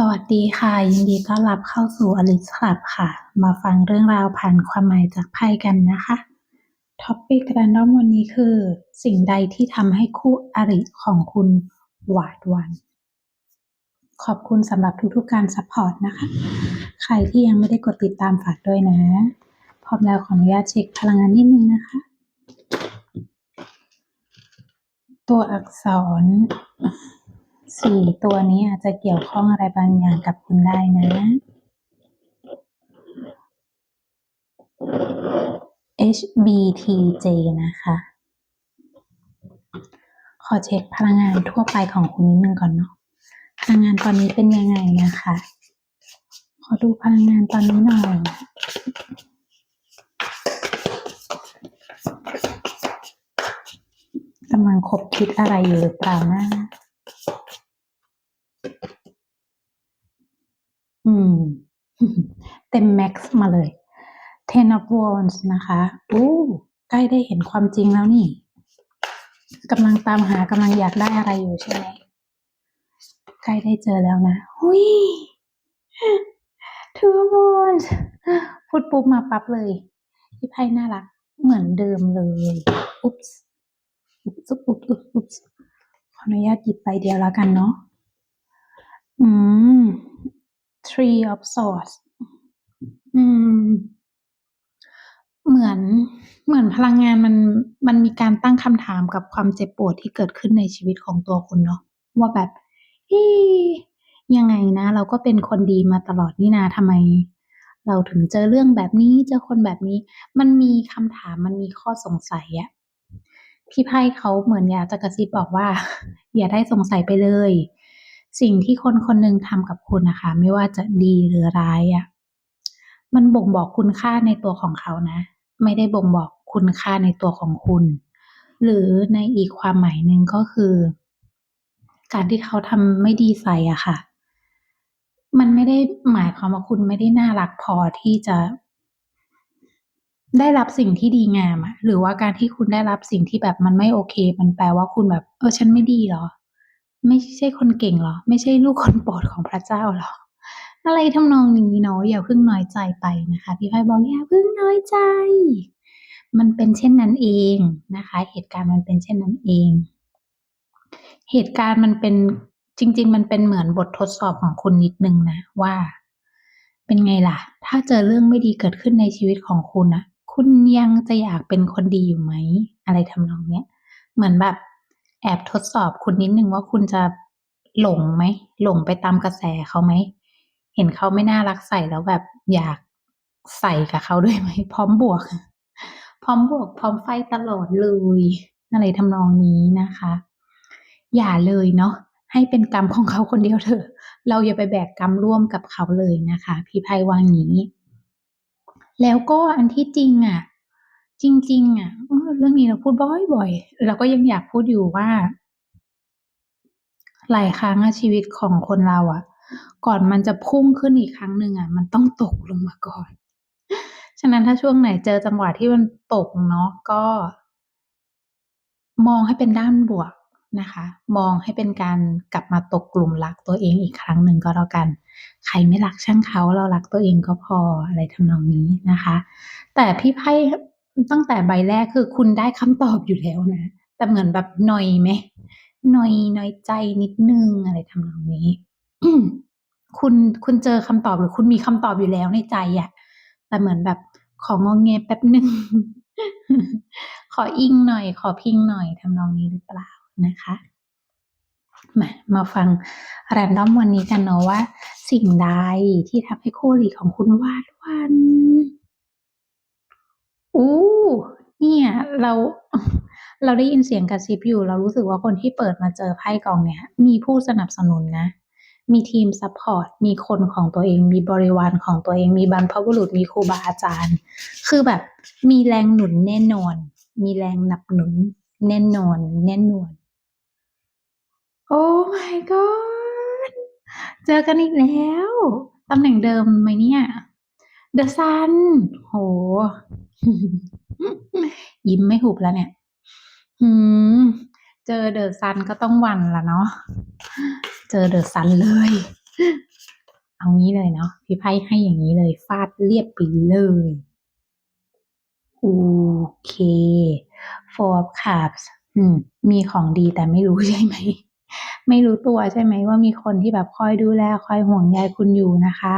สวัสดีค่ะ ยินดีต้อนรับเข้าสู่อลิสคลับค่ะ มาฟังเรื่องราวผ่านความหมายจากไพ่กันนะคะท็อปปิกแรนดอมวันนี้คือ สิ่งใดที่ทำให้คู่อริของคุณหวาดวัน่นขอบคุณสำหรับทุกๆการซัพพอร์ตนะคะ ใครที่ยังไม่ได้กดติดตามฝากด้วยนะ พร้อมแล้วขออนุญาตเช็คพลังงานนิดนึงนะคะ ตัวอักษร สี่ตัวนี้อาจจะเกี่ยวข้องอะไรบางอย่างกับคุณได้นะ HBTJ นะคะ ขอเช็คพลังงานทั่วไปของคุณนิดนึงก่อนเนาะ พลังงานตอนนี้เป็นยังไงนะคะ ขอดูพลังงานตอนนี้หน่อยกำลังคบคิดอะไรอยู่หรือเปล่านะ อืม เต็มแม็กซ์มาเลย Ten of Wands นะคะอู้ใกล้ได้เห็นความจริงแล้วนี่กำลังตามหากำลังอยากได้อะไรอยู่ใช่ไหมใกล้ได้เจอแล้วนะหุย Two of Wands พูดปุ๊บมาปั๊บเลยพี่ไพ่น่ารัก เหมือนเดิมเลย อุ๊บส์อุ๊บอุ๊บอุ๊บ ออนุญาตหยิบไปเดียวแล้วกันเนาะ อืม tree of Swords อืม เหมือน เหมือนพลังงานมัน มันมีการตั้งคำถามกับความเจ็บปวดที่เกิดขึ้นในชีวิตของตัวคุณเนาะ ว่าแบบอ๊ยังไงนะ เราก็เป็นคนดีมาตลอดนี่นาทำไม เราถึงเจอเรื่องแบบนี้ เจอคนแบบนี้ มันมีคำถาม มันมีข้อสงสัยอะ พี่ไพ่เขาเหมือนอยากจะกระซิบบอกว่า อย่าได้สงสัยไปเลย สิ่งที่คนคนหนึ่งทำกับคุณนะคะ ไม่ว่าจะดีหรือร้ายอะมันบ่งบอกคุณค่าในตัวของเขานะ ไม่ได้บ่งบอกคุณค่าในตัวของคุณ หรือในอีกความหมายหนึ่งก็คือ การที่เขาทำไม่ดีใส่อะค่ะ มันไม่ได้หมายความว่าคุณไม่ได้น่ารักพอที่จะ ได้รับสิ่งที่ดีงามอะหรือว่าการที่คุณได้รับสิ่งที่แบบมันไม่โอเค มันแปลว่าคุณแบบ เออฉันไม่ดีเหรอ ไม่ใช่คนเก่งเหรอ ไม่ใช่ลูกคนโปรดของพระเจ้าเหรอ อะไรทำนองนี้เนาะอย่าเพิ่งน้อยใจไปนะคะ พี่ไพ่บอกอย่าเพิ่งน้อยใจ มันเป็นเช่นนั้นเองนะคะ เหตุการณ์มันเป็นเช่นนั้นเอง เหตุการณ์มันเป็นจริง ๆ มันเป็นเหมือนบททดสอบของคุณนิดนึงนะว่า เป็นไงล่ะ ถ้าเจอเรื่องไม่ดีเกิดขึ้นในชีวิตของคุณอะ คุณยังจะอยากเป็นคนดีอยู่ไหม อะไรทำนองเนี้ย เหมือนแบบแอบทดสอบคุณนิดนึงว่าคุณจะหลงไหม หลงไปตามกระแสเขาไหม เห็นเขาไม่น่ารักใส่แล้วแบบอยากใส่กับเขาด้วยไหม พร้อมบวก พร้อมบวก พร้อมไฟตลอดเลย อะไรทำนองนี้นะคะ อย่าเลยเนาะให้เป็นกรรมของเขาคนเดียวเถอะ เราอย่าไปแบกกรรมร่วมกับเขาเลยนะคะ พี่ไพ่วางี้ แล้วก็อันที่จริงอะจริง ๆอะเออเรื่องนี้เราพูดบ่อยๆเราก็ยังอยากพูดอยู่ว่า หลายครั้งชีวิตของคนเราอะก่อนมันจะพุ่งขึ้นอีกครั้งหนึ่งอะ มันต้องตกลงมาก่อน ฉะนั้นถ้าช่วงไหนเจอจังหวะที่มันตกเนาะก็ มองให้เป็นด้านบวก นะคะ มองให้เป็นการกลับมาตกกลุ่มรักตัวเองอีกครั้งหนึ่งก็แล้วกัน ใครไม่รักช่างเขาเรารักตัวเองก็พออะไรทำนองนี้นะคะ แต่พี่ไพ่ตั้งแต่ใบแรกคือคุณได้คำตอบอยู่แล้วนะ แต่เหมือนแบบหน่อยไหมหน่อยน้อยใจนิดหนึ่งอะไรทำนองนี้คุณคุณเจอคำตอบหรือคุณมีคำตอบอยู่แล้วในใจอะแต่เหมือนแบบของอแงแป๊บหนึ่งขออิงหน่อย ขอพิงหน่อยทำนองนี้หรือเปล่า นะคะมามาฟังแรนดอมวันนี้กันเนาะว่า สิ่งใดที่ทำให้คู่หลีของคุณวาดวันอู้เนี่ยเราเราได้ยินเสียงกระซิบอยู่ เรารู้สึกว่าคนที่เปิดมาเจอไพ่กองเนี้ยมีผู้สนับสนุนนะ มีทีมซัปพอร์ต มีคนของตัวเอง มีบริวารของตัวเอง มีบรรพบุรุษ มีครูบาอาจารย์ คือแบบมีแรงหนุนแน่นอน มีแรงหนับหนุนแน่นอน แน่นวน โอ้ my god เจอกันอีกแล้ว ตำแหน่งเดิมไหมเนี่ย The Sun โอ้โฮยิ้มไม่หุบแล้วเนี่ย หือเจอ The Sun ก็ต้องวันละเนาะ เจอ The Sun เลย เอางี้เลยเนาะ พี่ไพ่ให้อย่างนี้เลย ฟาดเรียบไปเลย โอเค four of cups อืม มีของดีแต่ไม่รู้ใช่ไหม ไม่รู้ตัวใช่ไหมว่ามีคนที่แบบคอยดูแลคอยห่วงใยคุณอยู่นะคะ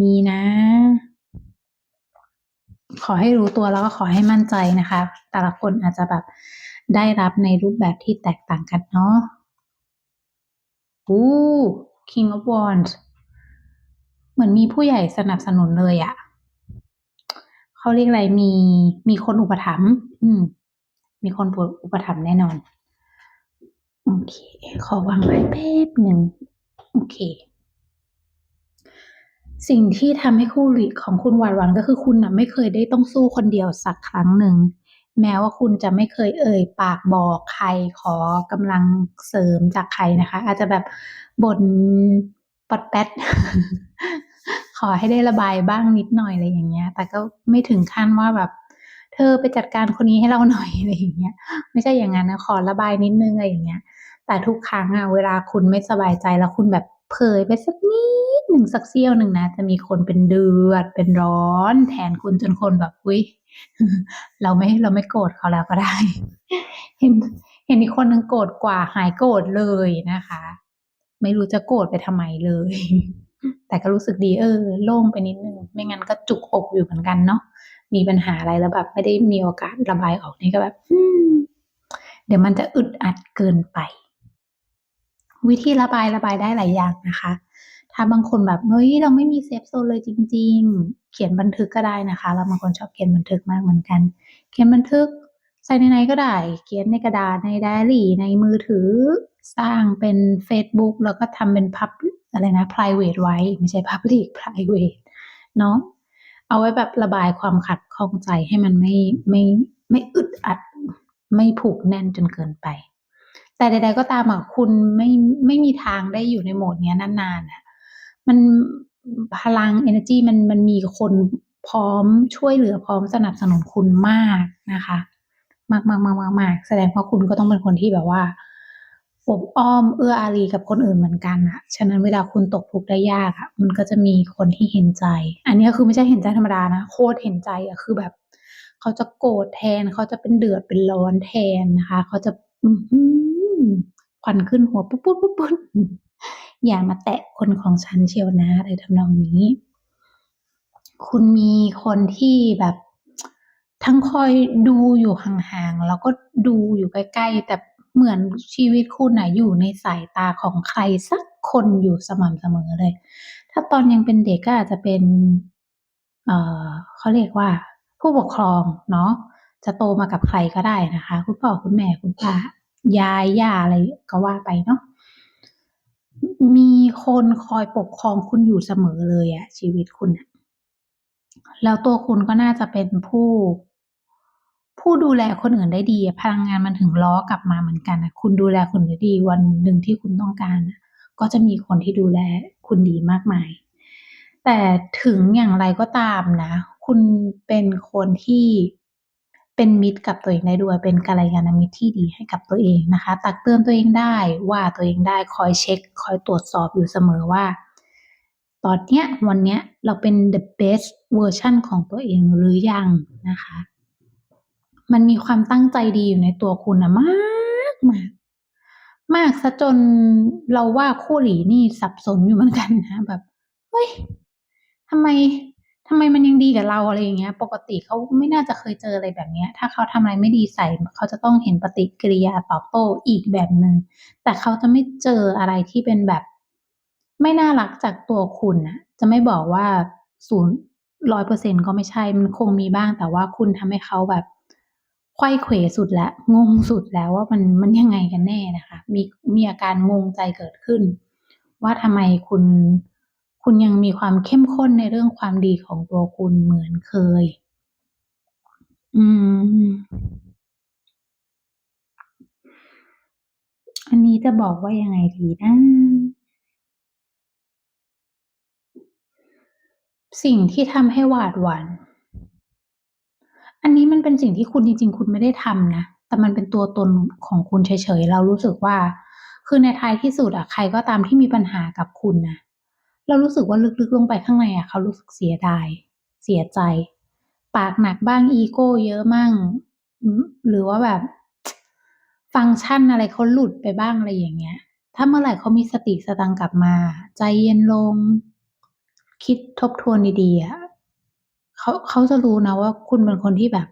มีนะ ขอให้รู้ตัวแล้วก็ขอให้มั่นใจนะคะ แต่ละคนอาจจะแบบได้รับในรูปแบบที่แตกต่างกันเนาะอู้ King of Wands เหมือนมีผู้ใหญ่สนับสนุนเลยอะเขาเรียกอะไรมีมีคนอุปถัมภ์อืม มีคนอุปถัมภ์แน่นอน โอเค ขอวางไว้แป๊บหนึ่ง โอเค สิ่งที่ทำให้คู่หลีของคุณหวาดหวั่นก็คือคุณน่ะไม่เคยได้ต้องสู้คนเดียวสักครั้งหนึ่ง แม้ว่าคุณจะไม่เคยเอ่ย ปากบอกใครขอกำลังเสริมจากใครนะคะ อาจจะแบบบ่นปดแป๊ดขอให้ได้ระบายบ้างนิดหน่อยอะไรอย่างเงี้ย แต่ก็ไม่ถึงขั้นว่าแบบ เธอไปจัดการคนนี้ให้เราหน่อยอะไรอย่างเงี้ย ไม่ใช่อย่างนั้นนะ ขอระบายนิดนึงอะไรอย่างเงี้ย แต่ทุกครั้งอะเวลาคุณไม่สบายใจแล้วคุณแบบเผยไปสักนิดหนึ่งสักเสี้ยวหนึ่งนะ จะมีคนเป็นเดือดเป็นร้อน แทนคุณจนคนแบบอุ้ยเราไม่เราไม่โกรธเขาแล้วก็ได้ เห็นเห็นอีกคนหนึ่งโกรธกว่าหายโกรธเลยนะคะ ไม่รู้จะโกรธไปทำไมเลย แต่ก็รู้สึกดีเออ โล่งไปนิดนึง ไม่งั้นก็จุกอกอยู่เหมือนกันเนาะมีปัญหาอะไรแล้วแบบไม่ได้มีโอกาสระบายออกนี่ก็แบบเดี๋ยวมันจะอึดอัดเกินไป วิธีระบายระบายได้หลายอย่างนะคะ ถ้าบางคนแบบเฮ้ยเราไม่มีเซฟโซนเลยจริง ๆ เขียนบันทึกก็ได้นะคะ เราบางคนชอบเขียนบันทึกมากเหมือนกัน เขียนบันทึกใส่ในไหนก็ได้ เขียนในกระดาษในไดอารี่ในมือถือสร้างเป็น Facebook แล้วก็ทำเป็นพับอะไรนะ private ไว้ ไม่ใช่ public private เนาะเอาไว้แบบระบายความขัดข้องใจให้มันไม่ไม่ไม่อึดอัด ไม่ผูกแน่นจนเกินไป แต่ใด ๆ ก็ตามอะคุณไม่ไม่มีทางได้อยู่ในโหมดเนี้ยนานๆอะมันพลัง energy มันมันมีคนพร้อมช่วยเหลือพร้อมสนับสนุนคุณมากนะคะ มากมากมากมากมากแสดงว่าคุณก็ต้องเป็นคนที่แบบว่าอบอ้อมเอื้ออารีกับคนอื่นเหมือนกันอะฉะนั้นเวลาคุณตกทุกข์ได้ยากอะมันก็จะมีคนที่เห็นใจ อันนี้คือไม่ใช่เห็นใจธรรมดานะ โคตรเห็นใจอะคือแบบ เขาจะโกรธแทน เขาจะเป็นเดือดเป็นร้อนแทนนะคะ เขาจะอือหือ ควันขึ้นหัวปุ๊บปุ๊บปุ๊บปุ๊บอย่ามาแตะคนของฉันเชียวนะอะไรทำนองนี้ คุณมีคนที่แบบทั้งคอยดูอยู่ห่างๆแล้วก็ดูอยู่ใกล้ๆ แต่เหมือนชีวิตคุณน่ะอยู่ในสายตาของใครสักคนอยู่สม่ำเสมอเลย ถ้าตอนยังเป็นเด็กก็อาจจะเป็น เอ่อเขาเรียกว่า ผู้ปกครองเนาะจะโตมากับใครก็ได้นะคะ คุณพ่อคุณแม่คุณป้า ยายย่าอะไรก็ว่าไปเนาะมีคนคอยปกครองคุณอยู่เสมอเลยอะชีวิตคุณน่ะแล้วตัวคุณก็น่าจะเป็นผู้ ผู้ดูแลคนอื่นได้ดี พลังงานมันถึงล้อกลับมาเหมือนกันนะคุณดูแลคนได้ดี วันหนึ่งที่คุณต้องการ ก็จะมีคนที่ดูแลคุณดีมากมาย แต่ถึงอย่างไรก็ตามนะ คุณเป็นคนที่ เป็นมิตรกับตัวเองได้ด้วย เป็นกัลยาณมิตรที่ดีให้กับตัวเองนะคะ ตักเตือนตัวเองได้ว่าตัวเองได้คอยเช็กคอยตรวจสอบอยู่เสมอว่า ตอนเนี้ยวันเนี้ยเราเป็น the best เวอร์ชันของตัวเองหรือยังนะคะ มันมีความตั้งใจดีอยู่ในตัวคุณนะมากมากมากเสียจนเราว่าคู่หลีนี่สับสนอยู่เหมือนกันนะแบบเฮ้ยทำไม ทำไมมันยังดีกับเราอะไรอย่างเงี้ย ปกติเขาไม่น่าจะเคยเจออะไรแบบเนี้ย ถ้าเขาทำอะไรไม่ดีใส่เขาจะต้องเห็นปฏิกิริยาตอบโต้อีกแบบหนึ่งแต่เขาจะไม่เจออะไรที่เป็นแบบ ไม่น่ารักจากตัวคุณนะจะไม่บอกว่า0 100%ก็ไม่ใช่ มันคงมีบ้าง แต่ว่าคุณทำให้เขาแบบไขว้เขวสุดแล้วงงสุดแล้วว่ามันมันยังไงกันแน่นะคะ มีมีอาการงงใจเกิดขึ้น ว่าทำไมคุณ คุณยังมีความเข้มข้นในเรื่องความดีของตัวคุณเหมือนเคย อืม อันนี้จะบอกว่ายังไงดีนะสิ่งที่ทำให้หวาดหวั่น อันนี้มันเป็นสิ่งที่คุณจริง ๆ คุณไม่ได้ทำนะ แต่มันเป็นตัวตนของคุณเฉยๆ เรารู้สึกว่า คือในท้ายที่สุดอะใครก็ตามที่มีปัญหากับคุณนะ เรารู้สึกว่าลึกๆลงไปข้างในอะเขารู้สึกเสียดาย เสียใจ ปากหนักบ้างอีโก้เยอะมั่ง หรือว่าแบบ ฟังก์ชันอะไรเขาหลุดไปบ้างอะไรอย่างเงี้ย ถ้าเมื่อไหร่เขามีสติสตังค์กลับมา ใจเย็นลง คิดทบทวนดีๆอะเขาเขาจะรู้นะว่าคุณเป็นคนที่แบบ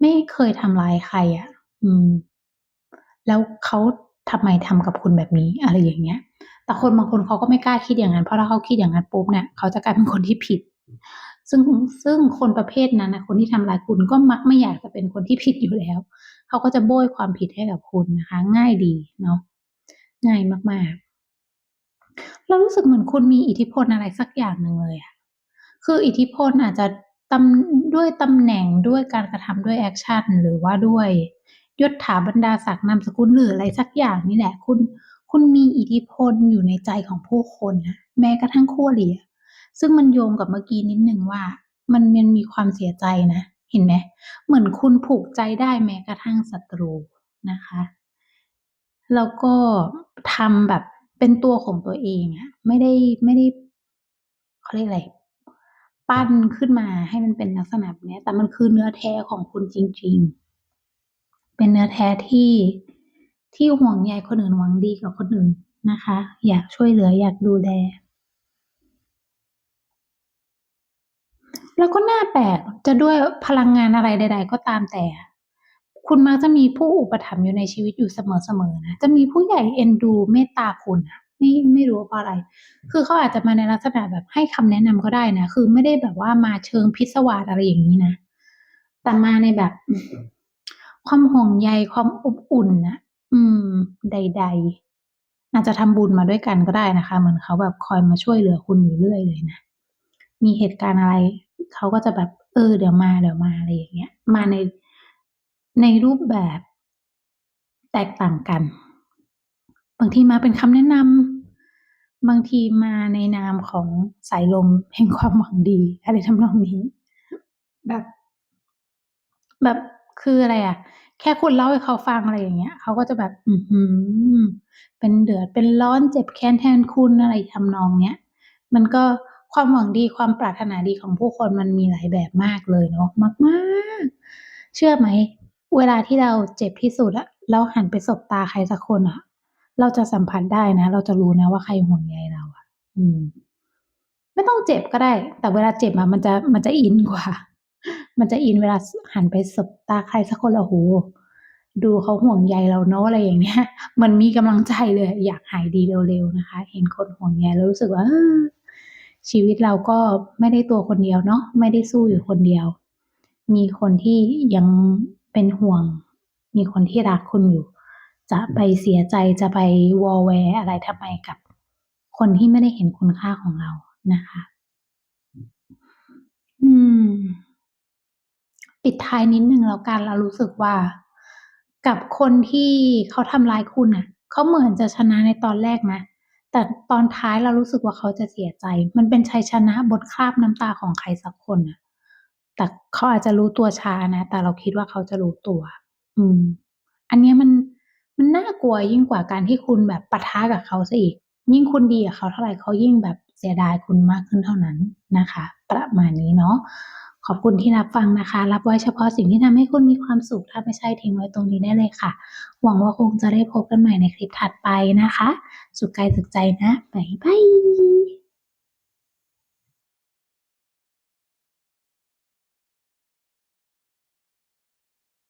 ไม่เคยทำร้ายใครอะ อืม แล้วเขาทำไมทำกับคุณแบบนี้ อะไรอย่างเงี้ย แต่คนบางคนเขาก็ไม่กล้าคิดอย่างนั้น เพราะถ้าเขาคิดอย่างนั้นปุ๊บเนี่ยเขาจะกลายเป็นคนที่ผิด ซึ่งซึ่งคนประเภทนั้นนะคนที่ทำร้ายคุณก็มักไม่อยากจะเป็นคนที่ผิดอยู่แล้ว เขาก็จะโบยความผิดให้กับคุณนะคะ ง่ายดีเนาะง่ายมากๆ เรารู้สึกเหมือนคุณมีอิทธิพลอะไรสักอย่างหนึ่งเลยอะคืออิทธิพลอาจจะตำด้วยตำแหน่งด้วยการกระทำด้วยแอคชั่นหรือว่าด้วยยศถาบรรดาศักดิ์นามสกุลหรืออะไรสักอย่างนี่แหละ คุณ คุณมีอิทธิพลอยู่ในใจของผู้คนนะแม้กระทั่งคู่อริอะซึ่งมันโยงกับเมื่อกี้นิดนึงว่า มันมันมีความเสียใจนะ เห็นไหมเหมือนคุณผูกใจได้แม้กระทั่งศัตรูนะคะแล้วก็ทำแบบเป็นตัวของตัวเองอะไม่ได้ไม่ได้เขาเรียกอะไรปั้นขึ้นมาให้มันเป็นลักษณะแบบนี้แต่มันคือเนื้อแท้ของคุณจริง ๆ เป็นเนื้อแท้ที่ ที่ห่วงใยคนอื่นหวังดีกับคนอื่นนะคะ อยากช่วยเหลืออยากดูแลแล้วก็น่าแปลกจะด้วยพลังงานอะไรใด ๆ ก็ตามแต่ คุณมักจะมีผู้อุปถัมภ์อยู่ในชีวิตอยู่เสมอๆนะจะมีผู้ใหญ่เอ็นดูเมตตาคุณอะไม่ไม่รู้ว่าเพราะอะไร คือเขาอาจจะมาในลักษณะแบบให้คำแนะนำก็ได้นะคือไม่ได้แบบว่ามาเชิงพิศวาสอะไรอย่างนี้นะแต่มาในแบบ ความห่วงใยความอบอุ่นนะ อืม ใด ๆ อาจจะทำบุญมาด้วยกันก็ได้นะคะ เหมือนเขาแบบคอยมาช่วยเหลือคุณอยู่เรื่อยเลยนะ มีเหตุการณ์อะไร เขาก็จะแบบ เออ เดี๋ยวมา เดี๋ยวมา อะไรอย่างเงี้ย มาใน ในรูปแบบ แตกต่างกัน บางทีมาเป็นคำแนะนำ บางทีมาในนามของสายลมแห่งความหวังดี อะไรทำนองนี้ แบบ แบบ คืออะไรอะแค่คุณเล่าให้เขาฟังอะไรอย่างเงี้ยเขาก็จะแบบ อือหือเป็นเดือดเป็นร้อนเจ็บแค้นแทนคุณอะไรทำนองเนี้ยมันก็ความหวังดีความปรารถนาดีของผู้คนมันมีหลายแบบมากเลยเนาะมากๆ เชื่อไหม เวลาที่เราเจ็บที่สุดอะแล้วหันไปสบตาใครสักคนอะเราจะสัมผัสได้นะ เราจะรู้นะว่าใครห่วงใยเราอะอืม ไม่ต้องเจ็บก็ได้ แต่เวลาเจ็บอะมันจะมันจะอินกว่า มันจะอินเวลาหันไปสบตาใครสักคนล้วโหดูเขาห่วงใยเราเนาะอะไรอย่างเงี้ย มันมีกำลังใจเลย อยากหายดีเร็วๆนะคะ เห็นคนห่วงใยแล้วรู้สึกว่าชีวิตเราก็ไม่ได้ตัวคนเดียวเนาะไม่ได้สู้อยู่คนเดียว มีคนที่ยังเป็นห่วง มีคนที่รักคุณอยู่ จะไปเสียใจจะไปวอแวร์อะไรทำไมกับ คนที่ไม่ได้เห็นคุณค่าของเรานะคะ อืม ปิดท้ายนิดนึงแล้วกันเรารู้สึกว่า กับคนที่เขาทำร้ายคุณน่ะเขาเหมือนจะชนะในตอนแรกนะ แต่ตอนท้ายเรารู้สึกว่าเขาจะเสียใจ มันเป็นชัยชนะบทคราบน้ำตาของใครสักคนน่ะ แต่เขาอาจจะรู้ตัวช้านะ แต่เราคิดว่าเขาจะรู้ตัว อืม อันนี้มันมันน่ากลัวยิ่งกว่าการที่คุณแบบปะทะกับเขาซะอีก ยิ่งคุณดีกับเขาเท่าไหร่เขายิ่งแบบเสียดายคุณมากขึ้นเท่านั้นนะคะ ประมาณนี้เนาะขอบคุณที่รับฟังนะคะ รับไว้เฉพาะสิ่งที่ทำให้คุณมีความสุข ถ้าไม่ใช่ทิ้งไว้ตรงนี้ได้เลยค่ะ หวังว่าคงจะได้พบกันใหม่ในคลิปถัดไปนะคะ สุขกายสุขใจนะ บ๊ายบาย